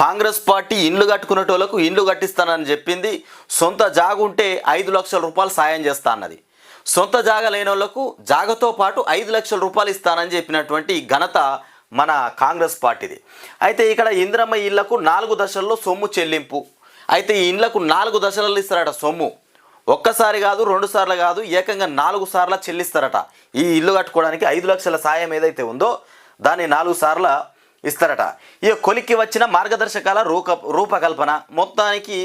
Congress party ఇండ్లు కట్టుకునేటోళ్ళకు ఇండ్లు కట్టిస్తానని చెప్పింది. సొంత జాగుంటే ఐదు లక్షల రూపాయలు సాయం చేస్తా అన్నది సొంత జాగ లేని వాళ్ళకు జాగతో పాటు ఐదు లక్షల రూపాయలు ఇస్తానని చెప్పినటువంటి ఘనత మన కాంగ్రెస్ పార్టీది. అయితే ఇక్కడ ఇందిరమ్మ ఇళ్ళకు నాలుగు దశల్లో సొమ్ము చెల్లింపు. అయితే ఈ ఇండ్లకు నాలుగు దశలలో ఇస్తారట సొమ్ము. ఒక్కసారి కాదు రెండు సార్లు కాదు ఏకంగా నాలుగు సార్లు చెల్లిస్తారట. ఈ ఇల్లు కట్టుకోవడానికి ఐదు లక్షల సాయం ఏదైతే ఉందో దాన్ని నాలుగు సార్ల ఇస్తారట. ఇక కొలిక్కి వచ్చిన మార్గదర్శకాల రూప రూపకల్పన మొత్తానికి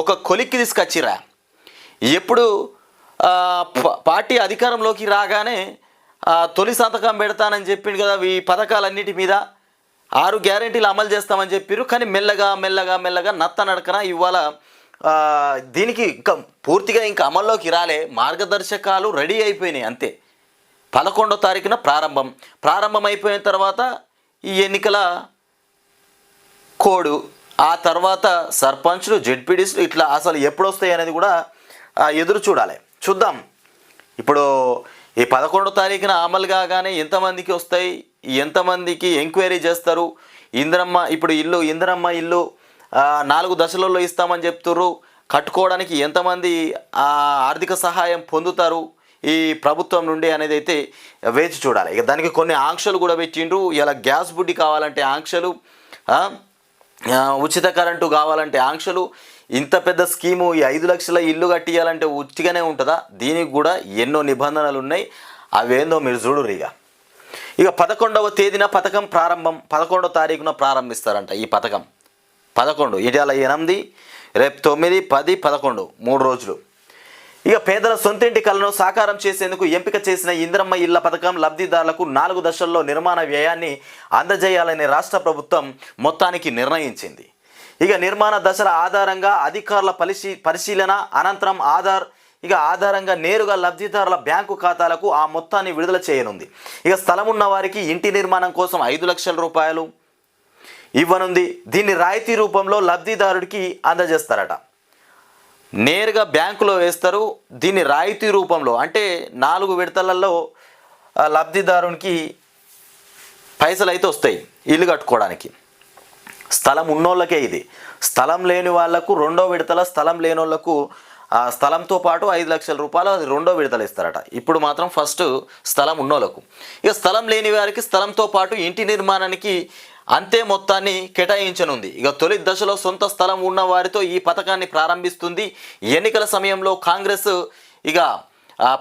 ఒక కొలిక్కి తీసుకొచ్చిరా ఎప్పుడు పార్టీ అధికారంలోకి రాగానే తొలి సంతకం పెడతానని చెప్పిండు కదా ఈ పథకాలన్నిటి మీద. ఆరు గ్యారెంటీలు అమలు చేస్తామని చెప్పారు కానీ మెల్లగా మెల్లగా మెల్లగా నత్త నడకన ఇవాళ దీనికి ఇంకా పూర్తిగా ఇంకా అమల్లోకి రాలే. మార్గదర్శకాలు రెడీ అయిపోయినాయి అంతే. పదకొండో తారీఖున ప్రారంభం. ప్రారంభం అయిపోయిన తర్వాత ఈ ఎన్నికల కోడు ఆ తర్వాత సర్పంచ్లు జెడ్పీడీస్లు ఇట్లా అసలు ఎప్పుడు వస్తాయి అనేది కూడా ఎదురు చూడాలి. చూద్దాం. ఇప్పుడు ఈ పదకొండో తారీఖున అమలు కాగానే ఎంతమందికి వస్తాయి? ఎంతమందికి ఎంక్వైరీ చేస్తారు? ఇందిరమ్మ ఇప్పుడు ఇల్లు ఇందిరమ్మ ఇల్లు నాలుగు దశలలో ఇస్తామని చెప్తుర్రు. కట్టుకోవడానికి ఎంతమంది ఆర్థిక సహాయం పొందుతారు? ఈ ప్రభుత్వం నుండి అనేది అయితే వేచి చూడాలి. ఇక దానికి కొన్ని ఆంక్షలు కూడా పెట్టిండ్రు. ఇలా గ్యాస్ బుడ్డి కావాలంటే ఆంక్షలు ఉచిత కరెంటు కావాలంటే ఆంక్షలు ఇంత పెద్ద స్కీము ఈ ఐదు లక్షల ఇల్లు కట్టియాలంటే ఉచితగానే ఉంటుందా? దీనికి కూడా ఎన్నో నిబంధనలు ఉన్నాయి. అవేందో మీరు చూడురు ఇక. ఇక పదకొండవ తేదీన పథకం ప్రారంభం పదకొండవ తారీఖున ప్రారంభిస్తారంట ఈ పథకం. పదకొండు ఇటీవల ఎనిమిది రేపు తొమ్మిది పది పదకొండు మూడు రోజులు. ఇక పేదల సొంతింటి కలను సాకారం చేసేందుకు ఎంపిక చేసిన ఇంద్రమ్మ ఇళ్ళ పథకం లబ్ధిదారులకు నాలుగు దశల్లో నిర్మాణ వ్యయాన్ని అందజేయాలని రాష్ట్ర ప్రభుత్వం మొత్తానికి నిర్ణయించింది. ఇక నిర్మాణ దశల ఆధారంగా అధికారుల పరిశీ పరిశీలన అనంతరం ఆధార్ ఇక ఆధారంగా నేరుగా లబ్ధిదారుల బ్యాంకు ఖాతాలకు ఆ మొత్తాన్ని విడుదల చేయనుంది. ఇక స్థలం ఉన్న వారికి ఇంటి నిర్మాణం కోసం ఐదు లక్షల రూపాయలు ఇవ్వనుంది. దీన్ని రాయితీ రూపంలో లబ్ధిదారుడికి అందజేస్తారట. నేరుగా బ్యాంకులో వేస్తారు. దీన్ని రాయితీ రూపంలో అంటే నాలుగు విడతలలో లబ్ధిదారునికి పైసలు అయితే వస్తాయి ఇల్లు కట్టుకోవడానికి. స్థలం ఉన్నోళ్ళకే ఇది. స్థలం లేని వాళ్ళకు రెండో విడతల స్థలం లేని వాళ్ళకు ఆ స్థలంతో పాటు ఐదు లక్షల రూపాయలు అది రెండో విడతలు ఇస్తారట. ఇప్పుడు మాత్రం ఫస్ట్ స్థలం ఉన్నోళ్ళకు. ఇక స్థలం లేని వారికి స్థలంతో పాటు ఇంటి నిర్మాణానికి అంతే మొత్తాన్ని కేటాయించనుంది. ఇక తొలి దశలో సొంత స్థలం ఉన్న వారితో ఈ పథకాన్ని ప్రారంభిస్తుంది. ఎన్నికల సమయంలో కాంగ్రెస్ ఇక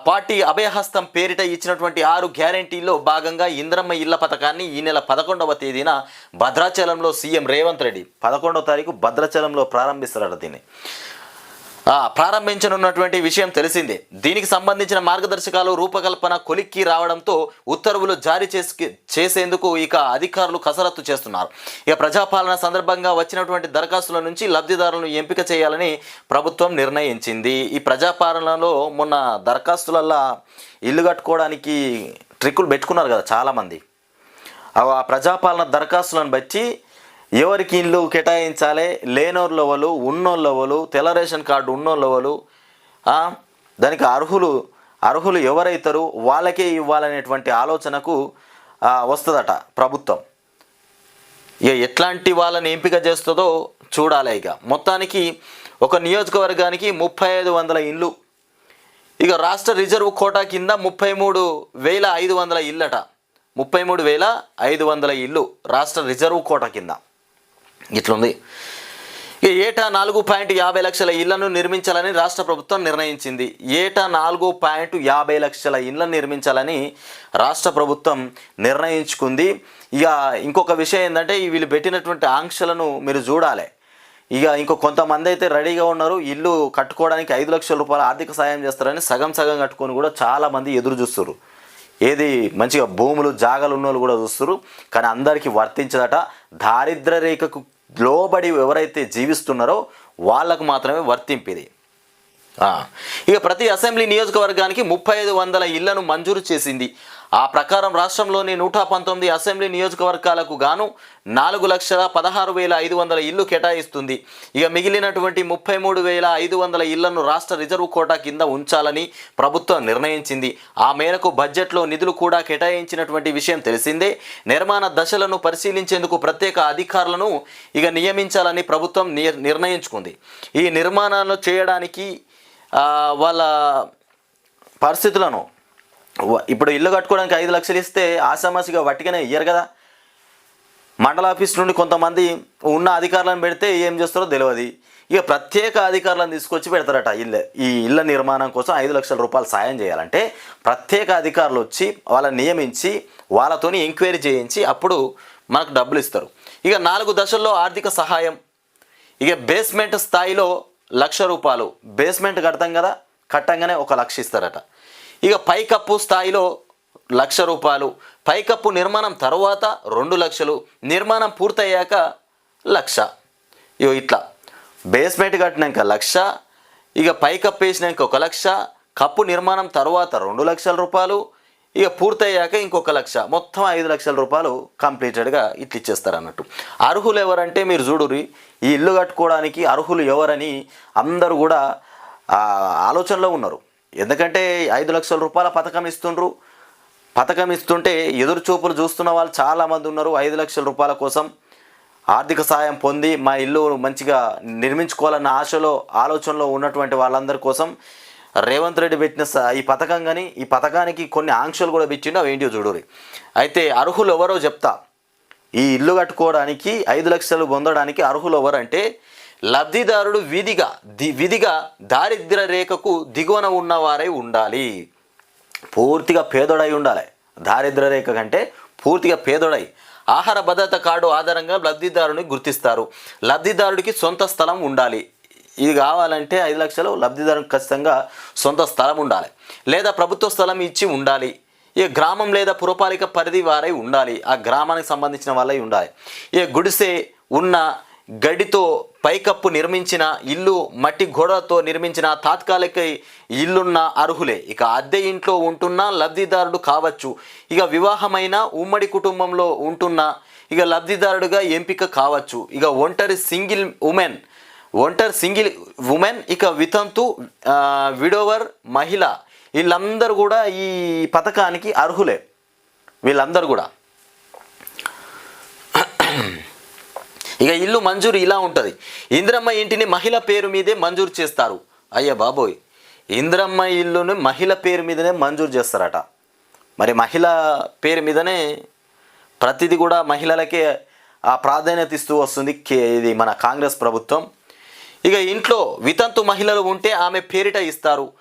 పార్టీ అభయహస్తం పేరిట ఇచ్చినటువంటి ఆరు గ్యారంటీల్లో భాగంగా ఇంద్రమ్మ ఇళ్ళ పథకాన్ని ఈ నెల పదకొండవ తేదీన భద్రాచలంలో సీఎం రేవంత్ రెడ్డి పదకొండవ తారీఖు భద్రాచలంలో ప్రారంభిస్తారట దీన్ని. ప్రారంభించనున్నటువంటి విషయం తెలిసిందే. దీనికి సంబంధించిన మార్గదర్శకాలు రూపకల్పన కొలిక్కి రావడంతో ఉత్తర్వులు జారీ చేసి చేసేందుకు ఇక అధికారులు కసరత్తు చేస్తున్నారు. ఇక ప్రజాపాలన సందర్భంగా వచ్చినటువంటి దరఖాస్తుల నుంచి లబ్ధిదారులను ఎంపిక చేయాలని ప్రభుత్వం నిర్ణయించింది. ఈ ప్రజాపాలనలో మొన్న దరఖాస్తులల్లా ఇల్లు కట్టుకోవడానికి ట్రిక్కులు పెట్టుకున్నారు కదా చాలామంది. ఆ ప్రజాపాలన దరఖాస్తులను బట్టి ఎవరికి ఇల్లు కేటాయించాలి? లేనోళ్ళెవలు ఉన్నోళ్ళెవలు తెల్ల రేషన్ కార్డు ఉన్నోళ్ళెవలు దానికి అర్హులు అర్హులు ఎవరైతారు? వాళ్ళకే ఇవ్వాలనేటువంటి ఆలోచనకు వస్తుందట ప్రభుత్వం. ఇక ఎట్లాంటి వాళ్ళని ఎంపిక చేస్తుందో చూడాలి ఇక. మొత్తానికి ఒక నియోజకవర్గానికి ముప్పై ఐదు వందల ఇల్లు. ఇక రాష్ట్ర రిజర్వ్ కోటా కింద ముప్పై మూడు వేల ఐదు వందల ఇల్లట. ముప్పై మూడు వేల ఐదు వందల ఇల్లు రాష్ట్ర రిజర్వ్ కోటా కింద. ఇట్లుంది. ఏటా నాలుగు పాయింట్ యాభై లక్షల ఇళ్ళను నిర్మించాలని రాష్ట్ర ప్రభుత్వం నిర్ణయించింది. ఏటా నాలుగు పాయింట్ యాభై లక్షల ఇళ్ళను నిర్మించాలని రాష్ట్ర ప్రభుత్వం నిర్ణయించుకుంది. ఇక ఇంకొక విషయం ఏంటంటే వీళ్ళు పెట్టినటువంటి ఆంక్షలను మీరు చూడాలి. ఇక ఇంకో కొంతమంది అయితే రెడీగా ఉన్నారు. ఇల్లు కట్టుకోవడానికి ఐదు లక్షల రూపాయల ఆర్థిక సాయం చేస్తారని సగం సగం కట్టుకొని కూడా చాలామంది ఎదురు చూస్తారు ఏది మంచిగా భూములు జాగలు ఉన్నోళ్ళు కూడా చూస్తారు కానీ అందరికీ వర్తించదట. దారిద్ర రేఖకు లోబడి ఎవరైతే జీవిస్తున్నారో వాళ్ళకు మాత్రమే వర్తింపిది ఇక ప్రతి అసెంబ్లీ నియోజకవర్గానికి ముప్పై ఐదు వందల ఇళ్ళను మంజూరు చేసింది ఆ ప్రకారం రాష్ట్రంలోని నూట పంతొమ్మిది అసెంబ్లీ నియోజకవర్గాలకు గాను నాలుగు లక్షల పదహారు వేల ఐదు వందల ఇల్లు కేటాయిస్తుంది. ఇక మిగిలినటువంటి ముప్పై మూడు వేల ఐదు వందల ఇళ్ళను రాష్ట్ర రిజర్వ్ కోటా కింద ఉంచాలని ప్రభుత్వం నిర్ణయించింది. ఆ మేరకు బడ్జెట్లో నిధులు కూడా కేటాయించినటువంటి విషయం తెలిసిందే. నిర్మాణ దశలను పరిశీలించేందుకు ప్రత్యేక అధికారులను ఇక నియమించాలని ప్రభుత్వం నిర్- నిర్ణయించుకుంది. ఈ నిర్మాణాలు చేయడానికి వాళ్ళ పరిస్థితులను ఇప్పుడు ఇల్లు కట్టుకోవడానికి ఐదు లక్షలు ఇస్తే ఆసామాసిగా వట్టిగానే ఇయ్యరు కదా. మండల ఆఫీస్ నుండి కొంతమంది ఉన్న అధికారులను పెడితే ఏం చేస్తారో తెలియదు. ఇక ప్రత్యేక అధికారులను తీసుకొచ్చి పెడతారట ఇల్లు. ఈ ఇళ్ళ నిర్మాణం కోసం ఐదు లక్షల రూపాయలు సాయం చేయాలంటే ప్రత్యేక అధికారులు వచ్చి వాళ్ళని నియమించి వాళ్ళతోని ఎంక్వైరీ చేయించి అప్పుడు మనకు డబ్బులు ఇస్తారు. ఇక నాలుగు దశల్లో ఆర్థిక సహాయం. ఇక బేస్మెంట్ స్థాయిలో లక్ష రూపాయలు. బేస్మెంట్ కడతాం కదా కట్టంగానే ఒక లక్ష ఇస్తారట. ఇక పైకప్పు స్థాయిలో లక్ష రూపాయలు. పైకప్పు నిర్మాణం తర్వాత రెండు లక్షలు. నిర్మాణం పూర్తయ్యాక లక్ష. ఇగో ఇట్లా. బేస్మెంట్ కట్టినాక లక్ష. ఇక పైకప్పు వేసినాక ఒక లక్ష. కప్పు నిర్మాణం తర్వాత రెండు లక్షల రూపాయలు. ఇక పూర్తయ్యాక ఇంకొక లక్ష. మొత్తం ఐదు లక్షల రూపాయలు కంప్లీటెడ్గా ఇట్లా ఇచ్చేస్తారు అన్నట్టు అర్హులు ఎవరంటే మీరు చూడురి ఈ ఇల్లు కట్టుకోవడానికి అర్హులు ఎవరని అందరూ కూడా ఆలోచనలో ఉన్నారు. ఎందుకంటే ఐదు లక్షల రూపాయల పథకం ఇస్తుండ్రు. పథకం ఇస్తుంటే ఎదురు చూపులు చూస్తున్న వాళ్ళు చాలామంది ఉన్నారు. ఐదు లక్షల రూపాయల కోసం ఆర్థిక సాయం పొంది మా ఇల్లు మంచిగా నిర్మించుకోవాలన్న ఆశలో ఆలోచనలో ఉన్నటువంటి వాళ్ళందరి కోసం రేవంత్ రెడ్డి పెట్టిన ఈ పథకం కానీ ఈ పథకానికి కొన్ని ఆంక్షలు కూడా పెట్టిండు. అవి ఏంటో చూడురి అయితే అర్హులు ఎవరో చెప్తా. ఈ ఇల్లు కట్టుకోవడానికి ఐదు లక్షలు పొందడానికి అర్హులు ఎవరంటే లబ్ధిదారుడు విధిగా ది విధిగా దారిద్ర్య రేఖకు దిగువన ఉన్నవారై ఉండాలి. పూర్తిగా పేదోడై ఉండాలి. దారిద్ర రేఖ కంటే పూర్తిగా పేదోడై. ఆహార భద్రత కార్డు ఆధారంగా లబ్ధిదారుని గుర్తిస్తారు. లబ్ధిదారుడికి సొంత స్థలం ఉండాలి. ఇది కావాలంటే ఐదు లక్షలు లబ్ధిదారునికి ఖచ్చితంగా సొంత స్థలం ఉండాలి. లేదా ప్రభుత్వ స్థలం ఇచ్చి ఉండాలి. ఈ గ్రామం లేదా పురపాలిక పరిధి వారై ఉండాలి. ఆ గ్రామానికి సంబంధించిన వాళ్ళై ఉండాలి. ఈ గుడిసె ఉన్న గడితో పైకప్పు నిర్మించిన ఇల్లు మట్టి గోడతో నిర్మించిన తాత్కాలిక ఇల్లున్న అర్హులే. ఇక అద్దె ఇంట్లో ఉంటున్న లబ్ధిదారుడు కావచ్చు. ఇక వివాహమైన ఉమ్మడి కుటుంబంలో ఉంటున్న ఇక లబ్ధిదారుడుగా ఎంపిక కావచ్చు. ఇక ఒంటరి సింగిల్ ఉమెన్ ఒంటరి సింగిల్ ఉమెన్ ఇక వితంతు విడోవర్ మహిళ. వీళ్ళందరూ కూడా ఈ పథకానికి అర్హులే. వీళ్ళందరూ కూడా. ఇక ఇల్లు మంజూరు ఇలా ఉంటుంది. ఇంద్రమ్మ ఇంటిని మహిళ పేరు మీదే మంజూరు చేస్తారు. అయ్యా బాబోయ్. ఇంద్రమ్మ ఇల్లుని మహిళ పేరు మీదనే మంజూరు చేస్తారట. మరి మహిళ పేరు మీదనే ప్రతిదీ కూడా మహిళలకే ఆ ప్రాధాన్యత ఇస్తూ వస్తుంది ఇది మన కాంగ్రెస్ ప్రభుత్వం. ఇక ఇంట్లో వితంతు మహిళలు ఉంటే ఆమె పేరిట ఇస్తారు.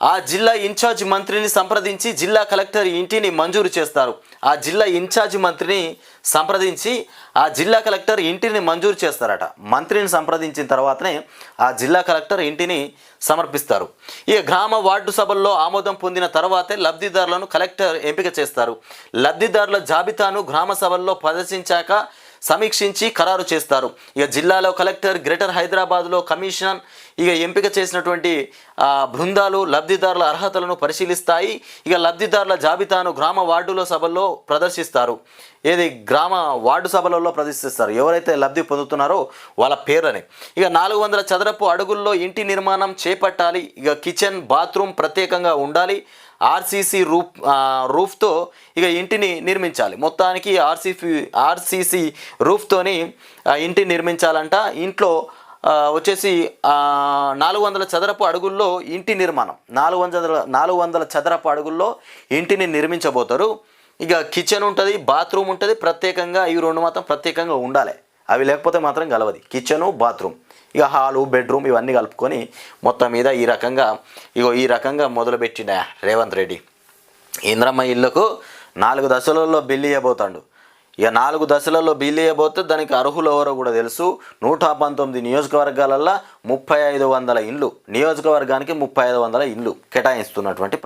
ఆ జిల్లా ఇన్ఛార్జ్ మంత్రిని సంప్రదించి జిల్లా కలెక్టర్ ఇంటిని మంజూరు చేస్తారు. ఆ జిల్లా ఇన్ఛార్జ్ మంత్రిని సంప్రదించి ఆ జిల్లా కలెక్టర్ ఇంటిని మంజూరు చేస్తారట. మంత్రిని సంప్రదించిన తర్వాతనే ఆ జిల్లా కలెక్టర్ ఇంటిని సమర్పిస్తారు. ఈ గ్రామ వార్డు సభల్లో ఆమోదం పొందిన తర్వాతే లబ్ధిదారులను కలెక్టర్ ఎంపిక చేస్తారు. లబ్ధిదారుల జాబితాను గ్రామ సభల్లో ప్రదర్శించాక సమీక్షించి ఖరారు చేస్తారు. ఇక జిల్లాలో కలెక్టర్ గ్రేటర్ హైదరాబాద్లో కమిషన్ ఇక ఎంపిక చేసినటువంటి బృందాలు లబ్ధిదారుల అర్హతలను పరిశీలిస్తాయి. ఇక లబ్ధిదారుల జాబితాను గ్రామ వార్డుల సభల్లో ప్రదర్శిస్తారు. ఏది? గ్రామ వార్డు సభలలో ప్రదర్శిస్తారు. ఎవరైతే లబ్ధి పొందుతున్నారో వాళ్ళ పేర్లని. ఇక నాలుగు వందల చదరపు అడుగుల్లో ఇంటి నిర్మాణం చేపట్టాలి. ఇక కిచెన్ బాత్రూమ్ ప్రత్యేకంగా ఉండాలి. ఆర్సీసీ రూఫ్ రూఫ్తో ఇక ఇంటిని నిర్మించాలి. మొత్తానికి ఆర్సీసీ ఆర్సీసీ రూఫ్తోని ఇంటిని నిర్మించాలంట. ఇంట్లో వచ్చేసి నాలుగు వందల చదరపు అడుగుల్లో ఇంటి నిర్మాణం. నాలుగు వందల నాలుగు వందల చదరపు అడుగుల్లో ఇంటిని నిర్మించబోతారు. ఇక కిచెన్ ఉంటుంది బాత్రూమ్ ఉంటుంది ప్రత్యేకంగా ఇవి రెండు మాత్రం ప్రత్యేకంగా ఉండాలి. అవి లేకపోతే మాత్రం కలవది. కిచెను బాత్రూమ్ ఇక హాలు బెడ్రూమ్ ఇవన్నీ కలుపుకొని మొత్తం మీద ఈ రకంగా ఇగో ఈ రకంగా మొదలుపెట్టిన రేవంత్ రెడ్డి. ఇంద్రమ్మ ఇల్లుకు నాలుగు దశలలో బిల్లు ఇవ్వబోతాడు. ఇక నాలుగు దశలలో బీలేయబోతే దానికి అర్హులు ఎవరో కూడా తెలుసు. నూట పంతొమ్మిది నియోజకవర్గాలల్లో ముప్పై ఐదు వందల ఇండ్లు. నియోజకవర్గానికి ముప్పై ఐదు వందల ఇండ్లు కేటాయిస్తున్నటువంటి